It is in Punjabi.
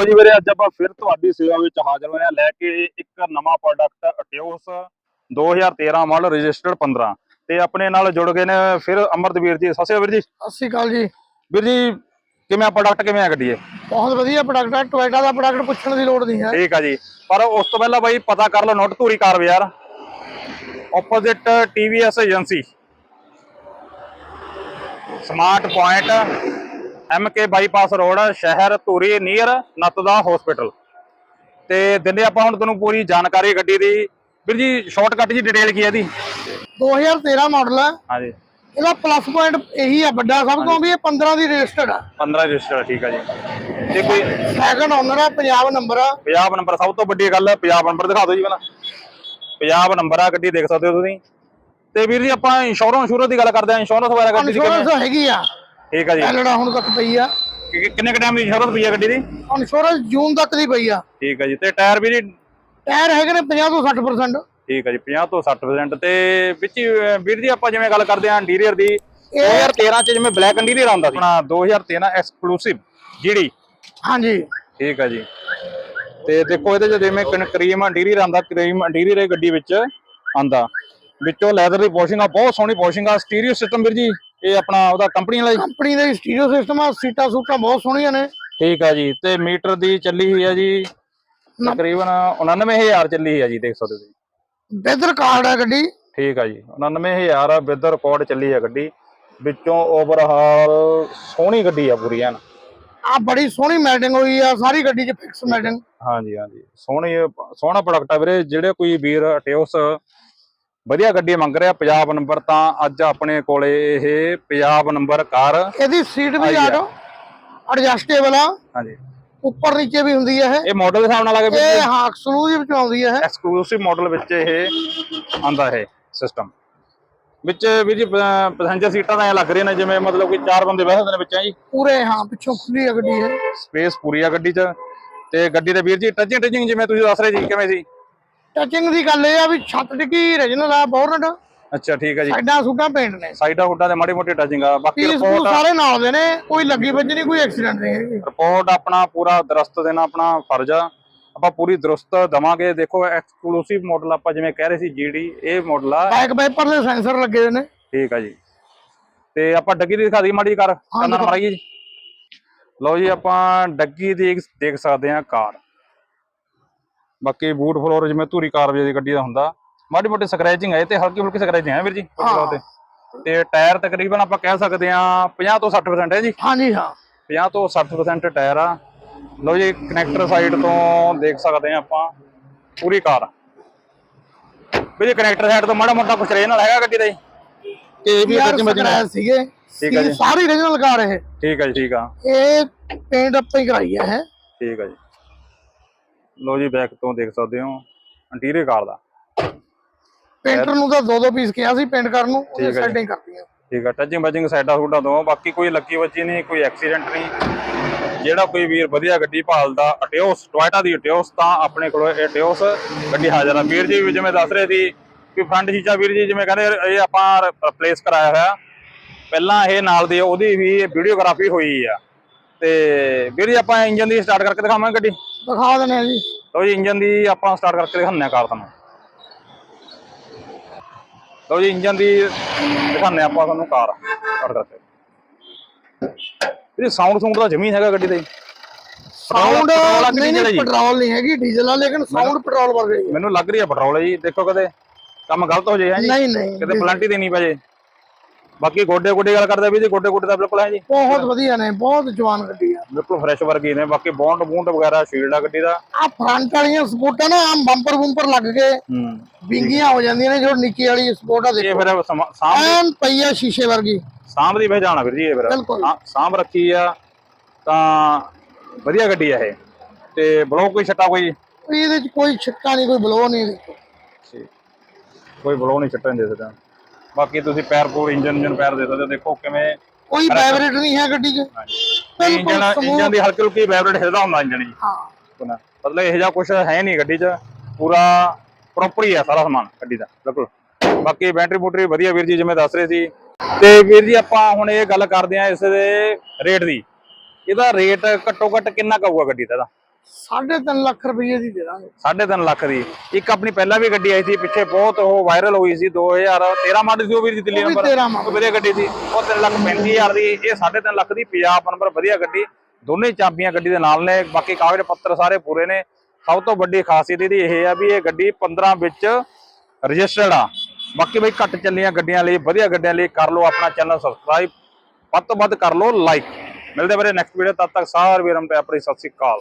ਲੋ ਜੀ ਵੀਰੇ ਅੱਜ ਆਪਾਂ ਫਿਰ ਤੁਹਾਡੀ ਸੇਵਾ ਵਿੱਚ ਹਾਜ਼ਰ ਹੋਏ ਹਾਂ। ਲੈ ਕੇ ਇੱਕ ਨਵਾਂ ਪ੍ਰੋਡਕਟ ਅਟਿਓਸ 2013 ਮਾਡਲ ਰਜਿਸਟਰਡ 15 ਤੇ ਆਪਣੇ ਨਾਲ ਜੁੜ ਗਏ ਨੇ ਫਿਰ ਅਮਰਤਵੀਰ ਜੀ। ਸਤਿ ਸ਼੍ਰੀ ਅਕਾਲ ਵੀਰ ਜੀ। ਸਤਿ ਸ਼੍ਰੀ ਅਕਾਲ ਜੀ। ਵੀਰ ਜੀ ਕਿਵੇਂ ਆ ਪ੍ਰੋਡਕਟ ਕਿਵੇਂ ਆ ਗੱਡੀ ਇਹ? ਬਹੁਤ ਵਧੀਆ ਪ੍ਰੋਡਕਟ ਹੈ ਟੋਇਟਾ ਦਾ ਪ੍ਰੋਡਕਟ ਪੁੱਛਣ ਦੀ ਲੋੜ ਨਹੀਂ ਹੈ। ਠੀਕ ਆ ਜੀ। ਪਰ ਉਸ ਤੋਂ ਪਹਿਲਾਂ ਬਾਈ ਪਤਾ ਕਰ ਲਓ ਨੋਟ ਧੂਰੀ ਕਾਰ ਬਾਜ਼ਾਰ opposite TVS agency smart point MK bypass road ਸ਼ਹਿਰ ਧੂਰੀ ਨੀਅਰ ਨਤਦਾ ਹਸਪੀਟਲ ਤੇ ਦਿੰਦੇ ਆਪਾਂ ਹੁਣ ਤੁਹਾਨੂੰ ਪੂਰੀ ਜਾਣਕਾਰੀ ਗੱਡੀ ਦੀ। ਵੀਰ ਜੀ ਸ਼ਾਰਟਕਟ ਜੀ ਡਿਟੇਲ ਕੀ ਹੈ ਇਹਦੀ? 2013 ਮਾਡਲ ਹੈ ਹਾਂਜੀ। ਇਹਦਾ ਪਲੱਸ ਪੁਆਇੰਟ ਇਹੀ ਆ ਵੱਡਾ ਸਭ ਤੋਂ ਵੀ ਇਹ 15 ਦੀ ਰਜਿਸਟਰਡ ਆ। 15 ਰਜਿਸਟਰ ਠੀਕ ਆ ਜੀ। ਤੇ ਕੋਈ ਸੈਕੰਡ ਓਨਰ ਆ ਪੰਜਾਬ ਨੰਬਰ ਆ। ਪੰਜਾਬ ਨੰਬਰ ਸਭ ਤੋਂ ਵੱਡੀ ਗੱਲ ਹੈ ਪੰਜਾਬ ਨੰਬਰ ਦਿਖਾ ਦਿਓ ਜੀ ਪਹਿਲਾਂ। ਪੰਜਾਬ ਨੰਬਰ ਆ ਗੱਡੀ ਦੇਖ ਸਕਦੇ ਹੋ ਤੁਸੀਂ। ਤੇ ਵੀਰ ਜੀ ਆਪਾਂ ਇੰਸ਼ੋਰੈਂਸ ਇੰਸ਼ੋਰੈਂਸ ਦੀ ਗੱਲ ਕਰਦੇ ਆ ਇੰਸ਼ੋਰੈਂਸ ਵਗੈਰਾ ਗੱਡੀ ਦੀ ਇੰਸ਼ੋਰੈਂਸ ਹੈਗੀ ਆ। ਠੀਕ ਆ ਜੀ। ਐਲੜਾ ਹੁਣ ਤੱਕ ਪਈ ਆ। ਕਿ- ਕਿ- ਕਿੰਨੇ ਕ ਟਾਈਮ ਦੀ ਇੰਸ਼ੋਰੈਂਸ ਪਈ ਆ ਗੱਡੀ ਦੀ? ਇੰਸ਼ੋਰੈਂਸ ਜੂਨ ਤੱਕ ਦੀ ਪਈ ਆ। ਠੀਕ ਆ ਜੀ। ਤੇ ਟਾਇਰ ਵੀਰ ਜੀ? ਟਾਇਰ ਹੈਗੇ ਨੇ 50 ਤੋਂ 60% ਠੀਕ ਆ ਜੀ 50 ਤੋਂ 60% ਤੇ ਵਿੱਚ ਹੀ, ਅਹ, ਵੀਰ ਜੀ ਆਪਾਂ ਜਿਵੇਂ ਗੱਲ ਕਰਦੇ ਆ ਇੰਟੀਰੀਅਰ ਦੀ 2013 ਚ ਜਿਵੇਂ ਬਲੈਕ ਇੰਟੀਰੀਅਰ ਆਉਂਦਾ ਸੀ। ਆਪਣਾ 2013 ਐਕਸਕਲੂਸਿਵ ਜਿਹੜੀ ਹਾਂਜੀ। ਠੀਕ ਆ ਜੀ। ਤੇ ਦੇਖੋ ਇਹਦੇ ਚ ਜਿਵੇਂ ਕਨ- ਕਰੀਮ ਇੰਟੀਰੀਅਰ ਆਂਦਾ ਕਰੀਮ ਇੰਟੀਰੀਅਰ ਇਹ ਗੱਡੀ ਵਿੱਚ ਆਂਦਾ ਵਿੱਚੋਂ ਲੈਦਰ ਦੀ ਵਾਸ਼ਿੰਗ ਆ ਬਹੁਤ ਸੋਹਣੀ ਵਾਸ਼ਿੰਗ ਆ। ਸਟੀਰੀਓ ਸਿਸਟਮ ਵੀਰ ਜੀ। ਇਹ ਆਪਣਾ ਉਹਦਾ ਕੰਪਨੀ ਵਾਲਾ ਜੀ ਕੰਪਨੀ ਦਾ ਸਟੀਰੀਓ ਸਿਸਟਮ ਆ ਸੀਟਾਂ ਸੂਟਾਂ ਬਹੁਤ ਸੋਹਣੀਆਂ ਨੇ। ਠੀਕ ਆ ਜੀ ਤੇ ਮੀਟਰ ਦੀ ਚੱਲੀ ਹੋਈ ਆ ਜੀ ਤਕਰੀਬਨ 99000 ਚੱਲੀ ਹੋਈ ਆ ਜੀ ਦੇਖ ਸਕਦੇ ਹੋ ਬੇਦਰ ਕਾਰਡ ਆ ਗੱਡੀ। ਠੀਕ ਆ ਜੀ 99000 ਵਿਦ ਰਿਕਾਰਡ ਚੱਲੀ ਆ ਗੱਡੀ। ਵਿੱਚੋਂ ਓਵਰਹਾਲ ਸੋਹਣੀ ਗੱਡੀ ਆ ਪੂਰੀ ਐਨ। ਆ ਬੜੀ ਸੋਹਣੀ ਮੈਟਿੰਗ ਹੋਈ ਆ ਸਾਰੀ ਗੱਡੀ 'ਚ ਫਿਕਸ ਮੈਟਿੰਗ ਹਾਂਜੀ ਹਾਂਜੀ ਸੋਹਣੀ ਸੋਹਣਾ ਪ੍ਰੋਡਕਟ ਆ ਵੀਰੇ ਜਿਹੜੇ ਕੋਈ ਵੀਰ ਟਿਓਸ ਵਧੀਆ ਗੱਡੀ ਮੰਗ ਰਿਹਾ ਪੰਜਾਬ ਨੰਬਰ ਤਾਂ ਅੱਜ ਆਪਣੇ ਕੋਲੇ ਇਹ ਪੰਜਾਬ ਨੰਬਰ ਕਾਰ ਇਹਦੀ ਸੀਟ ਵੀ ਆ। ਐਡਜਸਟੇਬਲ ਆ। ਹਾਂਜੀ। ਉੱਪਰ ਨੀਚੇ ਵੀ ਹੁੰਦੀ ਹੈ ਇਹ। ਮਾਡਲ ਦੇ ਹਿਸਾਬ ਨਾਲ ਆ ਇਹ ਹਾਂ ਐਕਸਕਲੂਸਿਵ ਚ ਆਉਂਦੀ ਹੈ ਐਕਸਕਲੂਸਿਵ ਮਾਡਲ ਵਿੱਚ ਇਹ ਆਂਦਾ ਹੈ ਸਿਸਟਮ ਵਿੱਚ ਵੀ ਜੀ ਪੈਸੇਂਜਰ ਸੀਟਾਂ ਤਾਂ ਐ ਲੱਗ ਰਹੀਆਂ ਨੇ ਜਿਵੇਂ ਮਤਲਬ ਕੋਈ ਚਾਰ ਬੰਦੇ ਬਹਿ ਸਕਦੇ ਨੇ ਵਿੱਚ ਜੀ। ਪੂਰੇ ਹਾਂ ਪਿੱਛੋਂ ਖੁੱਲੀ ਆ ਗੱਡੀ ਇਹ। ਸਪੇਸ ਪੂਰੀ ਆ ਗੱਡੀ 'ਚ। ਤੇ ਗੱਡੀ ਦੇ ਵੀਰ ਜੀ ਟੱਚਿੰਗ ਟੱਚਿੰਗ ਜਿਵੇਂ ਤੁਸੀਂ ਦੱਸ ਰਹੇ ਜੀ ਕਿਵੇਂ ਸੀ ਟੱਚਿੰਗ ਦੀ ਗੱਲ ਇਹ ਆ ਵੀ ਛੱਤ ਡਿੱਗੀ ਰੀਜਨਲ ਆ ਬੋਰਡ ਅੱਛਾ ਠੀਕ ਹੈ ਜੀ। ਸਾਈਡਾਂ ਸੂਟਾਂ ਪੇਂਟ ਨੇ। ਸਾਈਡਾਂ ਹੁੱਡਾਂ ਤੇ ਮਾੜੀ ਮੋਟੀ ਟੱਚਿੰਗ ਆ ਬਾਕੀ ਪੀਸ ਰਿਪੋਰਟ ਸਾਰੇ ਨਾਲ ਦੇ ਨੇ ਕੋਈ ਲੱਗੀ ਵੱਜਣੀ ਕੋਈ ਐਕਸੀਡੈਂਟ ਨਹੀਂ ਹੈਗੀ। ਰਿਪੋਰਟ ਆਪਣਾ ਪੂਰਾ ਦਰਸਤ ਦੇਣਾ ਆਪਣਾ ਫਰਜ਼ ਆ। ਆਪਾਂ ਪੂਰੀ ਦਰਸਤ ਦਵਾਂਗੇ। ਦੇਖੋ ਐਕਸਕਲੂਸਿਵ ਮਾਡਲ ਆਪਾਂ ਜਿਵੇਂ ਕਹਿ ਰਹੇ ਸੀ ਜੀਡੀ ਇਹ ਮਾਡਲ ਆ। ਬੈਕ ਵਾਈਪਰ ਦੇ ਸੈਂਸਰ ਲੱਗੇ ਹੋਏ ਨੇ। ਠੀਕ ਆ ਜੀ। ਤੇ ਆਪਾਂ ਡੱਗੀ ਦੀ ਦਿਖਾ ਦਈਏ ਮਾੜੀ ਕਾਰ। ਕੰਨਾਂ ਦਿਖਾਓ। ਜੀ ਲਓ ਜੀ ਆਪਾਂ ਡੱਗੀ ਦੀ ਦੇਖ ਸਕਦੇ ਹਾਂ ਕਾਰ। ਬਾਕੀ ਬੂਟ ਫਲੋਰ ਜਿਵੇਂ ਧੂਰੀ ਕਾਰ ਦੀ ਗੱਡੀ ਦਾ ਹੁੰਦਾ। ਮਾੜੀ ਮੋਟੀ ਸਕ੍ਰੈਚਿੰਗ ਹੈ ਤੇ ਹਲਕੀ ਫੁਲਕੀ ਸਕ੍ਰੈਚਿੰਗ ਹੈ ਵੀਰ ਜੀ ਹਾਂ। ਤੇ। ਤੇ ਟਾਇਰ ਤਕਰੀਬਨ ਆਪਾਂ ਕਹਿ ਸਕਦੇ ਹਾਂ 50 ਤੋਂ 60% ਹੈ ਜੀ। ਹਾਂਜੀ ਹਾਂ। 50 ਤੋਂ 60% ਟਾਇਰ ਆ। ਲਓ ਜੀ ਕਨੈਕਟਰ ਸਾਈਡ ਤੋਂ ਦੇਖ ਸਕਦੇ ਹਾਂ ਆਪਾਂ ਪੂਰੀ ਕਾਰ। ਵੀ ਜੀ ਕਨੈਕਟਰ ਸਾਈਡ ਤੋਂ ਮਾੜਾ ਮੋਟਾ ਕੁਛ ਰੇ ਨਾਲ ਹੈਗਾ ਗੱਡੀ ਦਾ ਜੀ? ਕਿ ਇਹ ਵੀ ਵੱਜਣਾ scratch ਸੀਗੇ। ਠੀਕ ਆ ਜੀ। ਸਾਰੀ ਰੀਜਨਲ ਕਾਰ ਇਹ। ਠੀਕ ਹੈ ਜੀ ਠੀਕ ਆ। ਇਹ ਪੇਂਟ ਆਪਾਂ ਹੀ ਕਰਾਈ ਹੈ। ਠੀਕ ਹੈ ਜੀ। ਲਓ ਜੀ ਬੈਕ ਤੋਂ ਦੇਖ ਸਕਦੇ ਹੋ ਇੰਟੀਰੀਅਰ ਕਾਰ ਦਾ। ਪੇਂਟਰ ਨੂੰ ਤਾਂ ਦੋ ਦੋ ਪੀਸ ਕਿਹਾ ਸੀ ਪੇਂਟ ਕਰਨ ਨੂੰ ਆ ਜੀ। ਸੈਟਿੰਗ ਕਰਤੀਆਂ। ਠੀਕ ਆ ਟੱਚਿੰਗ ਬੱਜਿੰਗ ਸਾਈਡਾਂ ਸੂਡਾਂ ਤੋਂ ਬਾਕੀ ਕੋਈ ਲੱਗੀ ਵੱਜੀ ਨਹੀਂ ਕੋਈ ਐਕਸੀਡੈਂਟ ਨਹੀਂ। ਜਿਹੜਾ ਕੋਈ ਵੀਰ ਵਧੀਆ ਗੱਡੀ ਭਾਲਦਾ ਅਟਿਓਸ ਟੋਇਟਾ ਦੀ ਅਟਿਓਸ ਤਾਂ ਆਪਣੇ ਕੋਲ ਇਹ ਅਟਿਓਸ ਗੱਡੀ ਹਾਜ਼ਰ ਆ। ਵੀਰ ਜੀ ਜਿਵੇਂ ਦੱਸ ਰਹੇ ਸੀ ਕਿ ਫਰੰਟ ਸ਼ੀਸ਼ਾ ਵੀਰ ਜੀ ਜਿਵੇਂ ਕਹਿੰਦੇ ਇਹ ਆਪਾਂ ਰਿਪਲੇਸ ਕਰਾਇਆ ਹੋਇਆ। ਪਹਿਲਾਂ ਇਹ ਨਾਲ ਦੀ ਉਹਦੀ ਵੀ ਵੀਡੀਓਗ੍ਰਾਫੀ ਹੋਈ ਆ। ਤੇ ਵੀਰ ਜੀ ਆਪਾਂ ਇੰਜਨ ਦੀ ਸਟਾਰਟ ਕਰਕੇ ਦਿਖਾਵਾਂਗੇ ਗੱਡੀ। ਦਿਖਾ ਦਿੰਦੇ ਆ ਜੀ। ਲਓ ਜੀ ਇੰਜਨ ਦੀ ਆਪਾਂ ਸਟਾਰਟ ਕਰਕੇ ਦਿਖਾਉਂਦੇ ਆ ਕਾਰ ਤੁਹਾਨੂੰ। ਲਓ ਜੀ ਇੰਜਨ ਦੀ ਦਿਖਾਉਂਦੇ ਆਪਾਂ ਤੁਹਾਨੂੰ ਕਾਰ ਸਟਾਰਟ ਕਰਕੇ। ਇਹ ਸਾਊਂਡ ਸਾਊਂਡ ਦਾ ਜਮੀ ਹੈਗਾ ਗੱਡੀ ਤੇ। ਸਾਊਂਡ ਨਹੀਂ ਨਹੀਂ? ਪੈਟਰੋਲ ਨਹੀਂ ਹੈਗੀ ਡੀਜ਼ਲ ਆ ਲੇਕਿਨ ਸਾਊਂਡ ਪੈਟਰੋਲ ਹੈ। ਮੈਨੂੰ ਲੱਗ ਰਹੀ ਹੈ ਪੈਟਰੋਲ ਹੈ ਜੀ। ਦੇਖੋ ਕਦੇ ਕੰਮ ਗਲਤ ਹੋ ਜਾਏ ਹੈ ਜੀ। ਨਹੀਂ ਨਹੀਂ ਕਿਤੇ ਪਲੰਟੀ ਦੇਣੀ ਪੈ ਜੇ ਬਾਕੀ ਗੋਡੇ ਗੋਡੇ ਗੱਲ ਕਰਦੇ ਵੀ ਜੀ ਗੋਡੇ ਗੋਡੇ ਦਾ ਬਿਲਕੁਲ ਹੈ ਜੀ। ਬਹੁਤ ਵਧੀਆ ਨੇ ਬਹੁਤ ਜਵਾਨ ਗੱਡੀ ਆ। ਬਿਲਕੁਲ ਫਰੈਸ਼ ਵਰਗੀ ਨੇ ਬਾਕੀ ਬੌਂਡ ਬੂੰਡ ਵਗੈਰਾ ਸ਼ੀਲਡ ਆ ਗੱਡੀ ਦਾ। ਆ ਫਰੰਟ ਵਾਲੀਆਂ ਸਪੋਰਟਾਂ ਨਾ ਆਮ ਬੰਪਰ ਬੰਪਰ ਲੱਗ ਕੇ ਹੂੰ। ਵਿੰਗੀਆਂ ਹੋ ਜਾਂਦੀਆਂ ਨੇ ਜੋ ਨੀਚੇ ਵਾਲੀ ਸਪੋਰਟ ਆ ਇਹ ਦੇਖੋ। ਫਿਰ ਸਮਾਂ- ਸਾਂਭ ਐਨ ਪਈ ਆ ਸ਼ੀਸ਼ੇ ਵਰਗੀ। ਸਾਂਭ ਦੀ ਪਹਿਚਾਣ ਆ ਵੀਰ ਜੀ ਇਹ ਫਿਰ। ਬਿਲਕੁਲ। ਸਾਂਭ ਰੱਖੀ ਆ ਤਾਂ ਵਧੀਆ ਗੱਡੀ ਆ ਇਹ। ਤੇ ਬਲੌਕ ਕੋਈ ਛੱਟਾ ਕੋਈ? ਕੋਈ ਇਹਦੇ ਚ ਕੋਈ ਛਿੱਟਾ ਨਹੀਂ ਕੋਈ ਬਲੋ ਨਹੀਂ। ਕੋਈ ਬਲੌਕ ਨਹੀਂ ਛੱਟਣ ਦੇ ਸਕਦਾ। ਬਾਕੀ ਤੁਸੀਂ ਪੈਰ ਪੂਰ ਇੰਜਨ ਇੰਜਨ ਪੈਰ ਦੇ ਸਕਦੇ ਹੋ। ਦੇਖੋ ਕਿਵੇਂ ਕੋਈ ਵਾਈਬ੍ਰੇਟ ਨਹੀਂ ਹੈ ਗੱਡੀ 'ਚ। ਇੰਜਨ। ਇੰਜਨ ਦੀ ਹਲਕੀ ਹਲਕੀ ਵਾਈਬ੍ਰੇਟ ਹਿਲਦਾ ਹੁੰਦਾ ਇੰਜਨ ਜੀ। ਹਾਂ। ਮਤਲਬ ਇਹ ਜਿਹਾ ਕੁਝ ਹੈ ਨਹੀਂ ਗੱਡੀ 'ਚ। ਪੂਰਾ ਪ੍ਰੋਪਰ ਹੀ ਆ ਸਾਰਾ ਸਮਾਨ ਗੱਡੀ ਦਾ। ਬਿਲਕੁਲ। ਬਾਕੀ ਬੈਟਰੀ ਬੂਟਰੀ ਵਧੀਆ ਵੀਰ ਜੀ ਜਿਵੇਂ ਦੱਸ ਰਹੇ ਸੀ। ਤੇ ਵੀਰ ਜੀ ਆਪਾਂ ਹੁਣ ਇਹ ਗੱਲ ਕਰਦੇ ਆ ਇਸ ਦੇ ਰੇਟ ਦੀ। ਇਹਦਾ ਰੇਟ ਘੱਟੋ ਘੱਟ ਕਿੰਨਾ ਕਹੂਗਾ ਗੱਡੀ ਦਾ ਇਹਦਾ? 3.5 ਲੱਖ ਰੁਪਏ ਦੀ ਦੇ ਦਾਂਗੇ। 3.5 ਲੱਖ ਦੀ। ਇੱਕ ਆਪਣੀ ਪਹਿਲਾਂ ਵੀ ਗੱਡੀ ਆਈ ਸੀ ਪਿੱਛੇ ਬਹੁਤ ਉਹ ਵਾਇਰਲ ਹੋਈ ਸੀ 2013 ਮਾਡਲ ਸੀ ਉਹ ਵੀ ਦਿੱਲੀ ਨੰਬਰ 13 ਮਾਡਲ। ਉਹ ਵਧੀਆ ਗੱਡੀ ਸੀ। ਉਹ 3 ਲੱਖ 35000 ਦੀ ਇਹ 3.5 ਲੱਖ ਦੀ ਪੰਜਾਬ ਨੰਬਰ ਵਧੀਆ ਗੱਡੀ। ਦੋਨੇ ਚਾਬੀਆਂ ਗੱਡੀ ਦੇ ਨਾਲ ਨੇ ਬਾਕੀ ਕਾਗਜ਼ ਪੱਤਰ ਸਾਰੇ ਪੂਰੇ ਨੇ। ਸਭ ਤੋਂ ਵੱਡੀ ਖਾਸੀਅਤ ਇਹਦੀ ਇਹ ਆ ਵੀ ਇਹ ਗੱਡੀ 15 ਵਿੱਚ ਰਜਿਸਟਰਡ ਆ। ਬਾਕੀ ਬਈ ਘੱਟ ਚੱਲੀਆਂ ਗੱਡੀਆਂ ਲਈ ਵਧੀਆ ਗੱਡੀਆਂ ਲਈ ਕਰ ਲਓ ਆਪਣਾ ਚੈਨਲ ਸਬਸਕ੍ਰਾਈਬ ਵੱਧ ਤੋਂ ਵੱਧ ਕਰ ਲਓ ਲਾਈਕ ਮਿਲਦੇ ਬਰੇ ਨੈਕਸਟ ਵੀਡੀਓ ਤਦ ਤੱਕ ਸਾਰੇ ਵੀਰਾਂ ਨੂੰ ਪਿਆਰ ਭਰੀ ਸਤਿ ਸ਼੍ਰੀ ਅਕਾਲ।